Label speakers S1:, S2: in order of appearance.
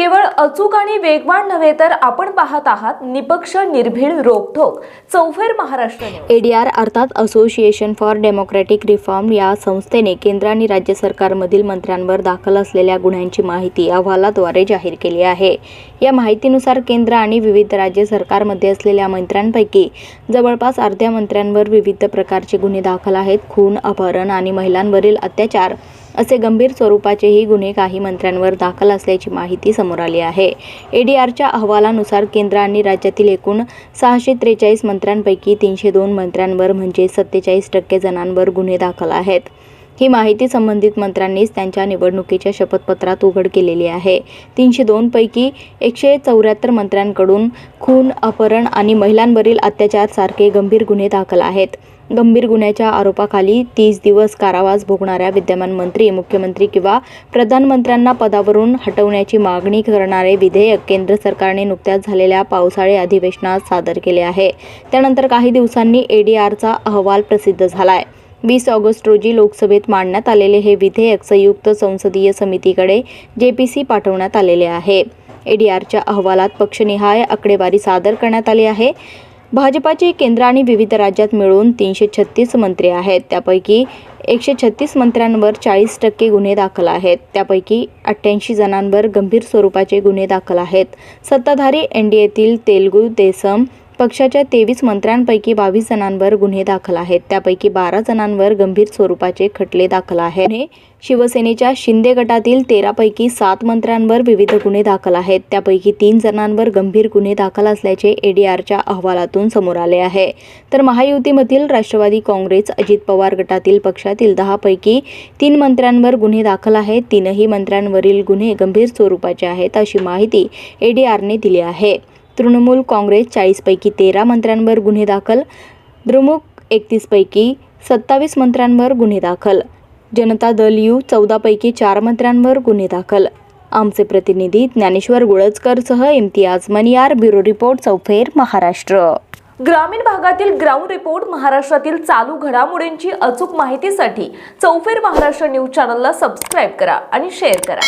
S1: केवळ अचूक आणि वेगवान नव्हे तर आपण पाहत आहात निपक्ष निर्भीड रोखोक चौफेर महाराष्ट्र
S2: एडीआर अर्थात असोसिएशन फॉर डेमोक्रॅटिक रिफॉर्म या संस्थेने केंद्र आणि राज्य सरकारमधील मंत्र्यांवर दाखल असलेल्या गुन्ह्यांची माहिती अहवालाद्वारे जाहीर केली आहे. या माहितीनुसार केंद्र आणि विविध राज्य सरकारमध्ये असलेल्या मंत्र्यांपैकी जवळपास अर्ध्या मंत्र्यांवर विविध प्रकारचे गुन्हे दाखल आहेत. खून अपहरण आणि महिलांवरील अत्याचार असे गंभीर स्वरूपाचेही गुन्हे काही मंत्र्यांवर दाखल असल्याची माहिती समोर आली आहे. एडीआरच्या अहवालानुसार केंद्र आणि राज्यातील एकूण सहाशे त्रेचाळीस मंत्र्यांपैकी तीनशे दोन मंत्र्यांवर म्हणजे सत्तेचाळीस टक्के जणांवर गुन्हे दाखल आहेत. ही माहिती संबंधित मंत्र्यांनीच त्यांच्या निवडणुकीच्या शपथपत्रात उघड केलेली आहे. तीनशे दोनपैकी एकशे चौऱ्याहत्तर मंत्र्यांकडून खून अपहरण आणि महिलांवरील अत्याचार सारखे गंभीर गुन्हे दाखल आहेत. गंभीर गुन्ह्याच्या आरोपाखाली तीस दिवस कारावास भोगणाऱ्या विद्यमान मंत्री मुख्यमंत्री किंवा प्रधानमंत्र्यांना पदावरून हटवण्याची मागणी करणारे विधेयक केंद्र सरकारने नुकत्याच झालेल्या पावसाळी अधिवेशनात सादर केले आहे. त्यानंतर काही दिवसांनी एडीआरचा अहवाल प्रसिद्ध झाला आहे वीस ऑगस्ट रोजी लोकसभेत मांडण्यात आलेले हे विधेयक संयुक्त संसदीय समितीकडे जेपीसी पाठवण्यात आलेले आहे. एडीआरच्या अहवालात पक्षनिहाय आकडेवारी सादर करण्यात आली आहे. भाजपाचे केंद्र आणि विविध राज्यात मिळून तीनशे छत्तीस मंत्री आहेत. त्यापैकी एकशे छत्तीस मंत्र्यांवर चाळीस टक्के गुन्हे दाखल आहेत. त्यापैकी अठ्ठ्याऐंशी जणांवर गंभीर स्वरूपाचे गुन्हे दाखल आहेत. सत्ताधारी एन डी तेलगू देसम पक्षाच्या तेवीस मंत्र्यांपैकी बावीस जणांवर गुन्हे दाखल आहेत. त्यापैकी बारा जणांवर गंभीर स्वरूपाचे खटले दाखल आहेत. शिवसेनेच्या शिंदे गटातील तेरापैकी सात मंत्र्यांवर विविध गुन्हे दाखल आहेत. त्यापैकी तीन जणांवर गंभीर गुन्हे दाखल असल्याचे एडीआरच्या अहवालातून समोर आले आहे. तर महायुतीमधील राष्ट्रवादी काँग्रेस अजित पवार गटातील पक्षातील दहापैकी तीन मंत्र्यांवर गुन्हे दाखल आहेत. तीनही मंत्र्यांवरील गुन्हे गंभीर स्वरूपाचे आहेत अशी माहिती एडीआरने दिली आहे. तृणमूल काँग्रेस चाळीसपैकी तेरा मंत्र्यांवर गुन्हे दाखल. द्रमुक एकतीसपैकी सत्तावीस मंत्र्यांवर गुन्हे दाखल. जनता दल यू चौदापैकी चार मंत्र्यांवर गुन्हे दाखल. आमचे प्रतिनिधी ज्ञानेश्वर गुळजकरसह इम्तियाज मनियार ब्युरो रिपोर्ट चौफेर महाराष्ट्र.
S1: ग्रामीण भागातील ग्राउंड रिपोर्ट महाराष्ट्रातील चालू घडामोडींची अचूक माहितीसाठी चौफेर महाराष्ट्र न्यूज चॅनलला सबस्क्राईब करा आणि शेअर करा.